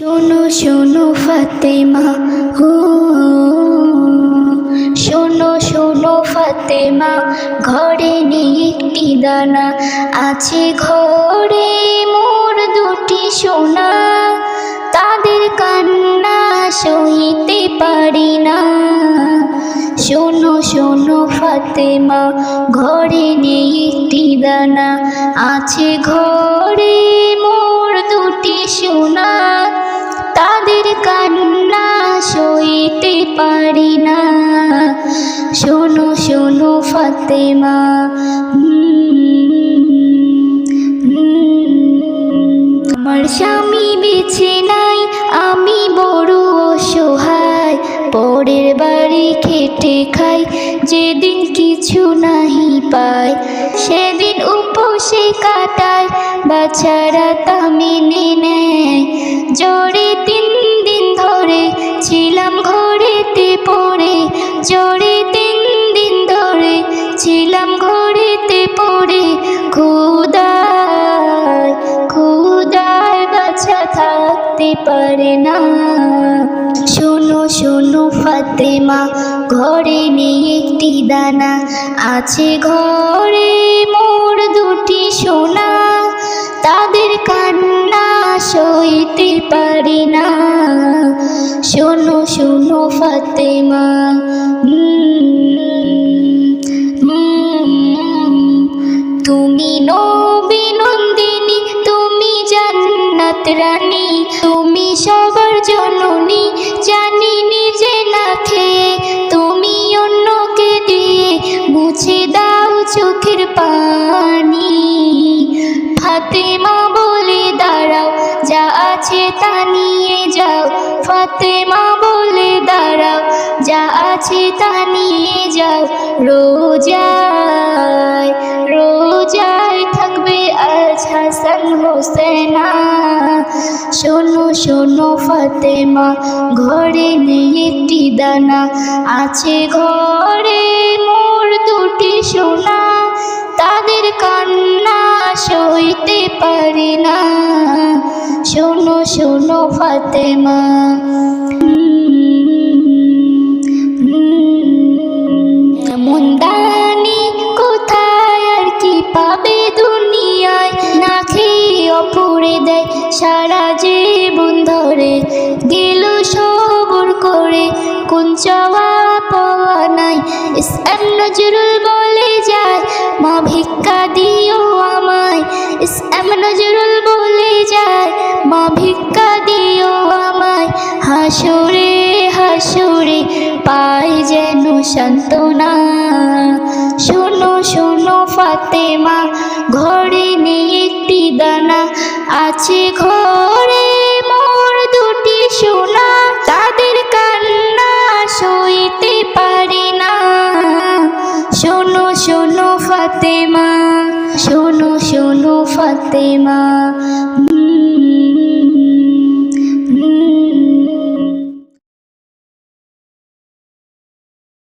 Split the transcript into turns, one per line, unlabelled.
শোনো শোনো ফাতেমা, হো। শোনো শোনো ফাতেমা, ঘরে নেই একটি দানা আছে ঘরে। মোর দুটি সোনা, তাদের কান্না সইতে পারি না। শোনো শোনো ফাতেমা, ঘরে নেই একটি দানা আছে ঘরে। মোর দুটি সোনা পারি না। শোনো শোনো ফাতেমা। আমার স্বামী বেছে নাই, আমি বড় অসহায়। পরের বাড়ি খেটে খাই, যেদিন কিছু নাহি পাই। সেদিন উপসে কাটায় বাচ্চারা তা মেনে নেয়। জোরে পড়ে, জোরে তিন দিন ধরে ছিলাম ঘরেতে পড়ে। খুদায় খুদায় বাচ্চা থাকতে পারে না। শোনো শোনো ফাতেমা, ঘরে নেই একটি দানা আছে ঘরে। মোর দুটি সোনা, তাদের কান্না সইতে পারি না। শোনো শোনো ফাতেমা ফাতেমা বলে দাঁড়াও যা আছে তা নিয়ে যাও রোজায় রোজায় থাকবে আজ হাসান হোসেনা। শোনো শোনো ফাতেমা, ঘরে নেই একটি দানা, আছে ঘরে মোর দুটি সোনা, তাদের কান্না সইতে পারি না। শোনো শোনো ফাতেমা। মুন্দানি কোথায়? আর কি পাবে দুনিয়ায়? না খেয়ে অপরে দেয় সারা জীবন ধরে। গেল সবর করে, কোন চাওয়া পাওয়া নাই। ইসলাম নজরুল বলে যায়, মা ভিক্ষা দিও সান্ত্বনা। শোনো শোনো ফাতেমা, ঘরে নেই একটি দানা, আছে ঘরে মোর দুটি সোনা, তাদের কান্না সইতে পারি না। শোনো শোনো ফাতেমা, শোনো শোনো ফাতেমা